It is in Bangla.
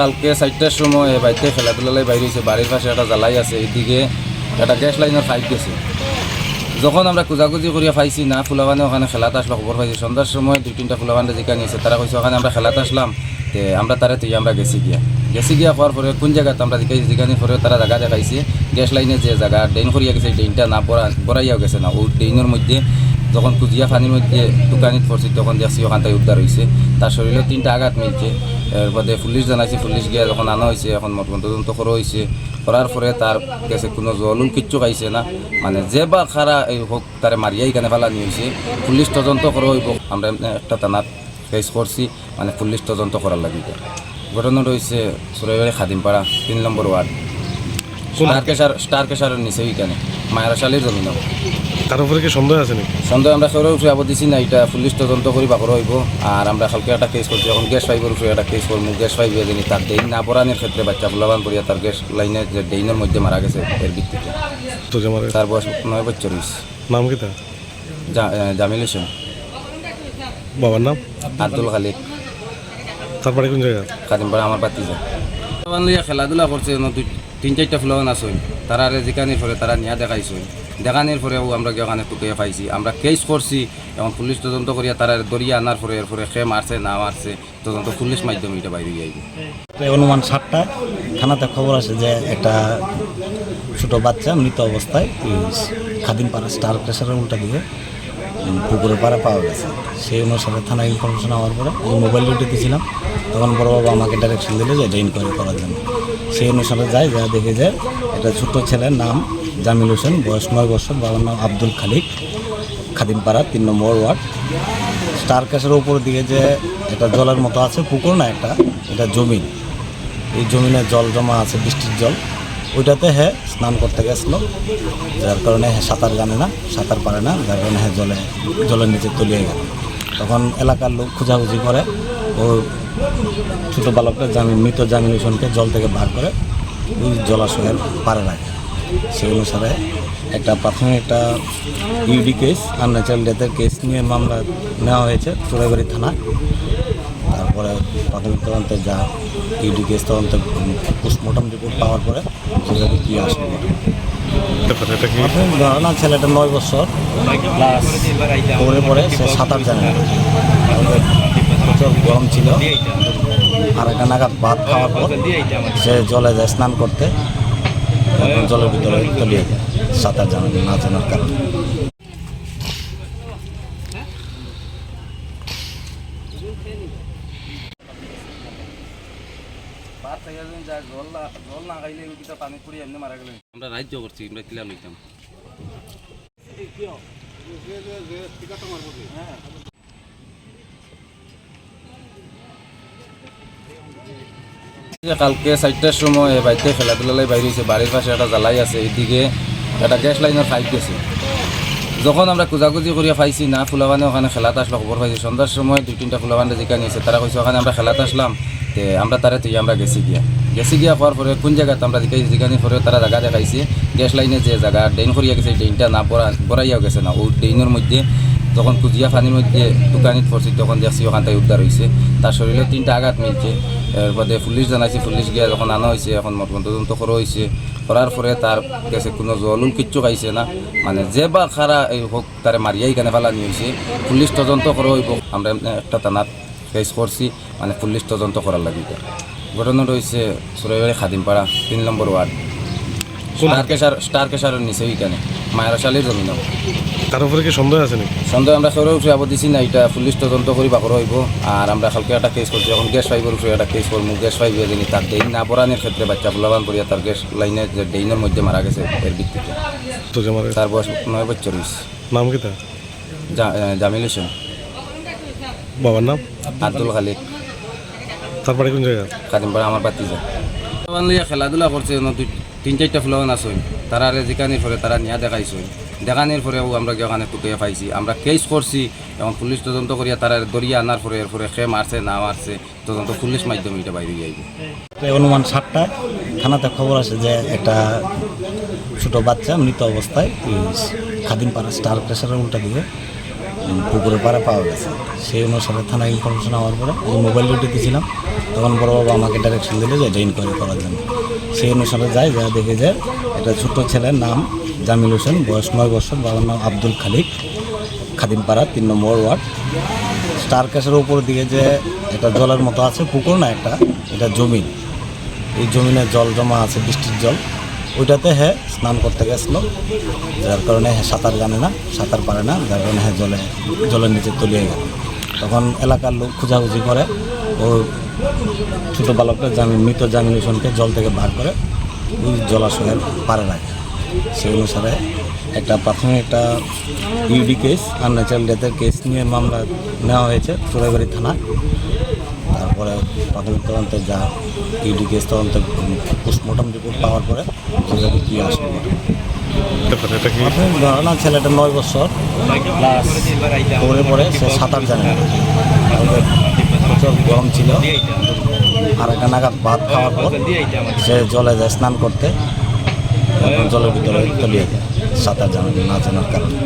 কালকে চারটার সময় বাড়িতে খেলাধুলায় বাইরে বাড়ির পাশে একটা জ্বালাই আছে, এদিকে একটা গ্যাস লাইনের পাইপ গেছে। যখন আমরা কুজাকুজি করিয়া পাইছি, না, ফুলাবানে ওখানে খেলাতে আসলো, খবর পাইছি। সন্ধ্যার সময় দুই তিনটা ফুলাবানে যেখানে নিয়েছে তারা কইছে, ওখানে আমরা খেলাতে আসলাম, তে আমরা তারা তুই আমরা গেছি গিয়া। গেছি গিয়া হওয়ার পরে কোন জায়গাতে আমরা দেখাইছি যেখানে পরে তারা জায়গা দেখাইছি গ্যাস লাইনে যে জায়গা ড্রেন করিয়া গেছে ড্রেনটা না পড়া পড়াইয়াও গেছে না। ও ড্রেনের মধ্যে যখন কুজিয়া পানির মধ্যে দোকানিত পড়ছি তখন দেখছি ওখান থেকে উদ্ধার হয়েছে তার শরীরে তিনটা আঘাত মিলছে। এরপরে পুলিশ জানাইছে পুলিশ গিয়া যখন আনা হয়েছে এখন মতন তদন্ত করা হয়েছে করার পরে তার কাছে কোনো জলুল কিচ্ছু খাইছে না। মানে যে বা খারা এই হোক তারে মারিয়াই কেন ফেলানি হয়েছে পুলিশ তদন্ত করা হইব। আমরা একটা থানাত কেস করছি। মানে পুলিশ তদন্ত করার লাগি ঘটনাটা হয়েছে সুরাইবাড়ি খাদিমপাড়া তিন নম্বর ওয়ার্ড। স্টার কেশার স্টার কেশারের নিচে ওইখানে মায়ের শালির জমিন তার উপরে কি সন্দেহ আছে নাকি? সন্দেহ আমরা সৌর উপরে আবার দিছি না এটা পুলিশ তদন্ত করি বাকর হইব। আর আমরা কালকে একটা কেস করছি এখন গ্যাস পাইপের উপরে একটা কেস করব গ্যাস পাইপ জানি তার ডেইন না পরানোর ক্ষেত্রে বাচ্চা ফুলাবান করিয়া তার গ্যাস লাইনে যে ডেইনের মধ্যে মারা গেছে এর ভিত্তিতে। তার বয়স নয় বছর নাম কি তা জামিল হোসেন। বাবার নাম? আব্দুল খালিক তার বাড়ি কোন জায়গা খাদিমপাড়া আমার বাতি যায় খেলাধুলা করছে তিন চারটা ফুলাবান আছে তারা যেখানে পরে তারা নিয়া দেখাইছে দেখানোর পরেও আমরা ওখানে টুকিয়ে পাইছি? আমরা কেস করছি এবং পুলিশ তদন্ত করিয়া তারা দরিয়া আনার পরে এরপরে খে মারছে না মারছে তদন্ত পুলিশ মাধ্যমে এটা বাইরে প্রায় অনুমান সাতটায় থানাতে খবর আছে যে একটা ছোট বাচ্চা মৃত অবস্থায় খাদিম খাদিমপাড়া স্টার প্রেসারের উল্টা দিয়ে পুকুরের পাড়ে পাওয়া গেছে। সেই অনুসারে থানায় ইনফরমেশন হওয়ার পরে আমি মোবাইল ডিউটি দিয়েছিলাম তখন বড় বাবা আমাকে ডাইরেকশন দিল যে এটা ইনকোয়ারি করার জন্য। সেই অনুসারে যায়, যা দেখে যে একটা ছোট্ট ছেলের নাম জামিল হোসেন, বয়স নয় বছর, বাবার নাম আব্দুল খালিক, খাদিমপাড়া, তিন নম্বর ওয়ার্ড। স্টার ক্যাশের উপর দিকে যে একটা জলের মতো আছে, পুকুর না একটা, এটা জমিন। এই জমিনে জল জমা আছে, বৃষ্টির জল। ওইটাতে হ্যাঁ স্নান করতে গেছিল, যার কারণে হ্যাঁ সাঁতার জানে না, সাঁতার পারে না, যার কারণে হ্যাঁ জলে, জলের নিচে তলিয়ে গেল। তখন এলাকার লোক খোঁজাখুঁজি করে, ও ছোটো বালকটা জামিন মৃত জামিন হোসেনকে জল থেকে বার করে ওই জলাশয়ের পারে রাখে। সেই অনুসারে একটা প্রাথমিক একটা ইউডি কেস আনন্যাচারাল ডেথের কেস নিয়ে মামলা নেওয়া হয়েছে চোরাইবাড়ি থানা তারপরে প্রাথমিক তদন্তে যা ইউডি কেস তদন্তে পোস্টমর্টম রিপোর্ট পাওয়ার পরে সেটাকে কী আসবে ধারণা ছেলেটা নয় বছর ক্লাস ফোরে পরে সে সাঁতার জানে না প্রচুর গরম ছিল। আড়াইটা নাগাদ ভাত খাওয়ার পর সে জলে যায় স্নান করতে জলের ভিতরে তলিয়ে যায় সাঁতার জানা না জানার কারণে আমরা রাজ্য করছি আমরা কিলা লইতাম কালকে চারটার সময় বাড়িতে খেলাধুলায় বাইরে হয়েছে বাড়ির পাশে একটা জ্বালাই আছে, এদিকে একটা গ্যাস লাইনের পাইপ গেছে। যখন আমরা কুজাকুজি করিয়া পাইছি, না, ফুলাবানে ওখানে খেলাতে আসলো খবর পাইছি। সন্ধ্যার সময় দুই, তিনটা ফুলাবানে যেখানে নিয়েছে তারা কইছে, ওখানে আমরা খেলাতে আসলাম, তে আমরা তারে তুই, আমরা গেছি গিয়া। গেছি গিয়া হওয়ার পরে কোন জায়গাতে আমরা দেখাইছি যেখানে পরে তারা জায়গা দেখাইছে। গ্যাস লাইনে যে জায়গা ড্রেন করিয়া গেছে ড্রেনটা না পড়া পড়াইয়াও গেছে না ও ড্রেনের মধ্যে যখন কুজিয়া পানির মধ্যে দোকানিত পড়ছি তখন দেখছি ওখান থেকে উদ্ধার হয়েছে তার শরীরে তিনটা আঘাত মিলছে। এরপরে পুলিশ জানাইছে পুলিশ গিয়া যখন আনা হয়েছে এখন তদন্ত করা হয়েছে করার পরে তার কাছে কোনো জলুল কিচ্ছু খাইছে না। মানে যে বা খারা এই হোক তারে মারিয়াই কেন ফেলানি হয়েছে পুলিশ তদন্ত করা হইব। আমরা একটা থানাত কেস করছি। মানে পুলিশ তদন্ত করার লাগি ঘটনাটা হয়েছে সুরাইবাড়ি খাদিমপাড়া তিন নম্বর ওয়ার্ড। স্টার কেশার স্টার কেশারের নিচে ওইখানে। মায়ের শালির জমিন তার উপরে কি সন্দেহ আছে নাকি? সন্দেহ আমরা সৌর উপরে আবার দিছি না এটা পুলিশ তদন্ত করি বাকর হইব। আর আমরা কালকে একটা কেস করছি এখন গ্যাস পাইপের উপরে একটা কেস করব গ্যাস পাইপ জানি তার ডেইন না পরানোর ক্ষেত্রে বাচ্চা ফুলাবান করিয়া তার গ্যাস লাইনে যে ডেইনের মধ্যে মারা গেছে এর ভিত্তিতে। তার বয়স নয় বছর নাম কি তা জা- আহ, জামিল হোসেন। বাবার নাম? আব্দুল খালিক তার বাড়ি কোন জায়গা খাদিমপাড়া আমার বাতি যায় খেলাধুলা করছে তিন চারটা ফুলাবান আছে। তারা যেখানে পরে তারা নিয়া দেখাইছে। দেখানোর পরেও আমরা ওখানে টুকিয়ে পাইছি। আমরা কেস করছি এবং পুলিশ তদন্ত করিয়া তারা দরিয়া আনার পরে এরপরে খে মারছে, না মারছে, তদন্ত পুলিশ মাধ্যমে এটা বাইরে যাইব অনুমান সাতটায় থানাতে খবর আসে যে একটা ছোটো বাচ্চা মৃত অবস্থায় খাদিম পাড়া স্টার প্রেশারের উল্টা দিয়ে পুকুরের পাড়ে পাওয়া গেছে। সেই অনুসারে থানায় ইনফরমেশন হওয়ার পরে আমি মোবাইল ডিউটি দিয়েছিলাম তখন বড় বাবা আমাকে ডাইরেকশন দিল যে এটা ইনকোয়ারি করার জন্য। সেই অনুসারে যাই যা দেখে যে একটা ছোট্ট ছেলের নাম জামিল হোসেন, বয়স নয় বছর, বাবার নাম আব্দুল খালিক, খাদিমপাড়া, তিন নম্বর ওয়ার্ড। স্টার ক্যাশের উপর দিকে যে একটা জলের মতো আছে, পুকুর না একটা, এটা জমিন। এই জমিনে জল জমা আছে, বৃষ্টির জল। ওইটাতে হ্যাঁ স্নান করতে গেছিল, যার কারণে হ্যাঁ সাঁতার জানে না, সাঁতার পারে না, যার কারণে হ্যাঁ জলে, জলের নিচে তলিয়ে গেল। তখন এলাকার লোক খোঁজাখুঁজি করে, ও ছোটো বালকটা জামিন মৃত জামিন হোসেনকে জল থেকে বার করে, ওই জলাশয়ের পারে রাখে। সেই অনুসারে একটা প্রাথমিক একটা ইউডি কেস আনন্যাচারাল ডেথের কেস নিয়ে মামলা নেওয়া হয়েছে চোরাইবাড়ি থানা। তারপরে প্রাথমিক তদন্তে যা ইউডি কেস তদন্তে পোস্টমর্টম রিপোর্ট পাওয়ার পরে সেটাকে কী আসবে ছেলেটা নয় বছর ক্লাস পরে পরে সে সাঁতার জানে প্রচুর গরম ছিল। আর একটা নাগাদ ভাত খাওয়ার পর সে জলে যায় স্নান করতে। জলের ভিতরে তলিয়ে যায়। সাঁতার জানা না জানার কারণে।